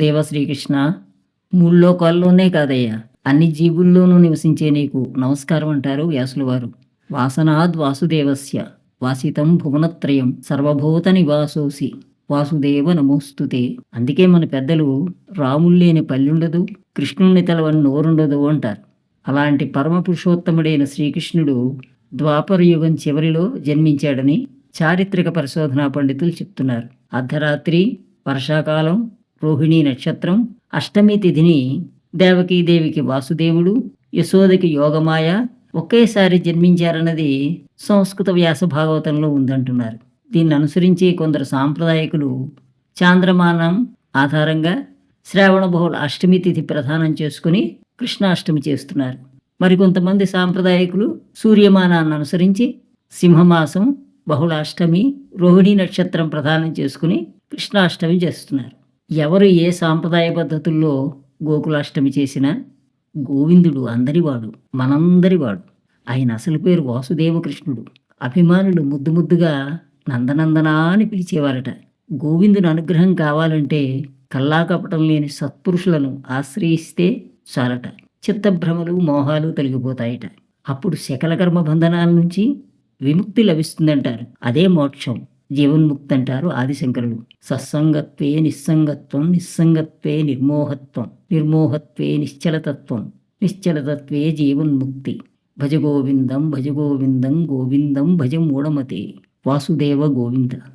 దేవ శ్రీకృష్ణ మూడు లోకాల్లోనే కాదయ్యా. అన్ని జీవుల్లోనూ నివసించే నీకు నమస్కారం అంటారు వ్యాసుల వారు. వాసనాద్ వాసుదేవస్య వాసితం భువనత్రయం సర్వభూత నివాసోసి. వాసుదేవ నమోస్తుతే. అందుకే మన పెద్దలు రాముల్లేని పల్లెండదు కృష్ణుని తలవని నోరుండదు అంటారు. అలాంటి పరమ పురుషోత్తముడైన శ్రీకృష్ణుడు ద్వాపర యుగం చివరిలో జన్మించాడని చారిత్రక పరిశోధనా పండితులు చెప్తున్నారు. అర్ధరాత్రి వర్షాకాలం రోహిణీ నక్షత్రం అష్టమి తిథిని దేవకీదేవికి వాసుదేవుడు యశోదకి యోగమాయ ఒకేసారి జన్మించారన్నది సంస్కృత వ్యాస భాగవతంలో ఉందంటున్నారు. దీన్ని అనుసరించి కొందరు సాంప్రదాయకులు చాంద్రమానం ఆధారంగా శ్రావణ బహుళ అష్టమి తిథి ప్రధానం చేసుకుని కృష్ణాష్టమి చేస్తున్నారు. మరికొంతమంది సాంప్రదాయకులు సూర్యమానాన్ని అనుసరించి సింహమాసం బహుళ అష్టమి రోహిణీ నక్షత్రం ప్రధానం చేసుకుని కృష్ణాష్టమి చేస్తున్నారు. ఎవరు ఏ సాంప్రదాయ పద్ధతుల్లో గోకులాష్టమి చేసినా గోవిందుడు అందరివాడు మనందరివాడు. ఆయన అసలు పేరు వాసుదేవ కృష్ణుడు అభిమానులు ముద్దు ముద్దుగా నందనందనా అని పిలిచేవారట. గోవిందుని అనుగ్రహం కావాలంటే కల్లాకపటం లేని సత్పురుషులను ఆశ్రయిస్తే చాలట. చిత్తభ్రమలు మోహాలు తొలగిపోతాయట. అప్పుడు శకల కర్మ బంధనాల నుంచి విముక్తి లభిస్తుందంటారు. అదే మోక్షం. జీవన్ముక్తి అంటారు ఆదిశంకరులు. సత్సంగత్వే నిస్సంగత్వం నిస్సంగత్వే నిర్మోహత్వం నిర్మోహత్వే నిశ్చలతత్వం నిశ్చలతత్వే జీవన్ముక్తి. భజ గోవిందం భజ గోవిందం గోవిందం భజ మూఢమతే. వాసుదేవ గోవింద.